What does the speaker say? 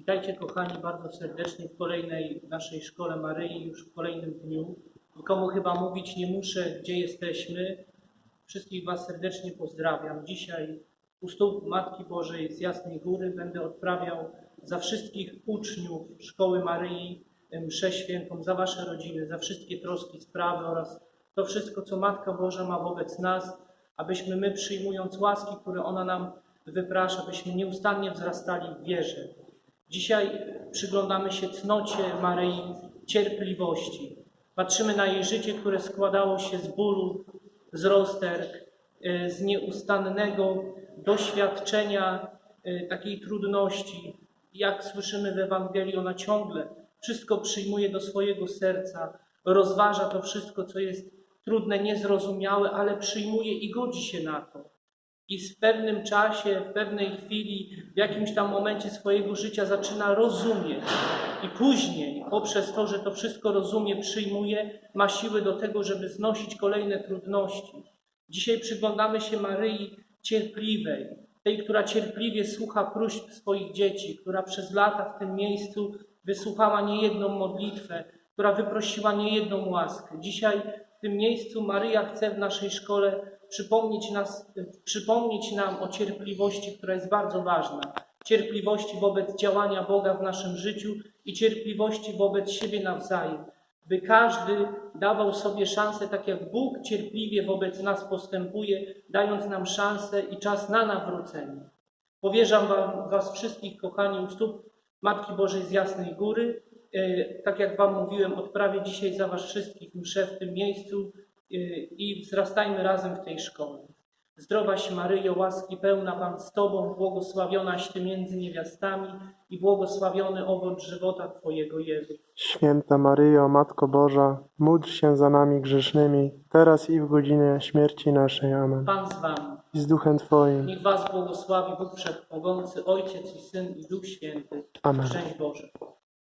Witajcie kochani bardzo serdecznie w kolejnej naszej szkole Maryi, już w kolejnym dniu. Nikomu chyba mówić nie muszę, gdzie jesteśmy. Wszystkich Was serdecznie pozdrawiam. Dzisiaj u stóp Matki Bożej z Jasnej Góry będę odprawiał za wszystkich uczniów Szkoły Maryi mszę świętą, za Wasze rodziny, za wszystkie troski, sprawy oraz to wszystko, co Matka Boża ma wobec nas, abyśmy my przyjmując łaski, które ona nam wyprasza, byśmy nieustannie wzrastali w wierze. Dzisiaj przyglądamy się cnocie Maryi cierpliwości. Patrzymy na jej życie, które składało się z bólów, z rozterk, e, z nieustannego doświadczenia e, takiej trudności. Jak słyszymy w Ewangelii, ona ciągle wszystko przyjmuje do swojego serca, rozważa to wszystko, co jest trudne, niezrozumiałe, ale przyjmuje i godzi się na to i w pewnym czasie, w pewnej chwili, w jakimś tam momencie swojego życia zaczyna rozumieć. I później, poprzez to, że to wszystko rozumie, przyjmuje, ma siły do tego, żeby znosić kolejne trudności. Dzisiaj przyglądamy się Maryi cierpliwej, tej, która cierpliwie słucha próśb swoich dzieci, która przez lata w tym miejscu wysłuchała niejedną modlitwę, która wyprosiła niejedną łaskę. Dzisiaj w tym miejscu Maryja chce w naszej szkole przypomnieć, nas, przypomnieć nam o cierpliwości, która jest bardzo ważna. Cierpliwości wobec działania Boga w naszym życiu i cierpliwości wobec siebie nawzajem. By każdy dawał sobie szansę, tak jak Bóg cierpliwie wobec nas postępuje, dając nam szansę i czas na nawrócenie. Powierzam wam, Was wszystkich, kochani, u stóp Matki Bożej z Jasnej Góry. E, Tak jak Wam mówiłem, odprawię dzisiaj za Was wszystkich mszę w tym miejscu i wzrastajmy razem w tej szkole. Zdrowaś Maryjo, łaski pełna Pan z Tobą, błogosławionaś Ty między niewiastami i błogosławiony owoc żywota Twojego Jezus. Święta Maryjo, Matko Boża, módl się za nami grzesznymi, teraz i w godzinie śmierci naszej. Amen. Pan z Wami. I z Duchem Twoim. Niech Was błogosławi Bóg Wszechmogący, Ojciec i Syn i Duch Święty. Amen. Szczęść Boże.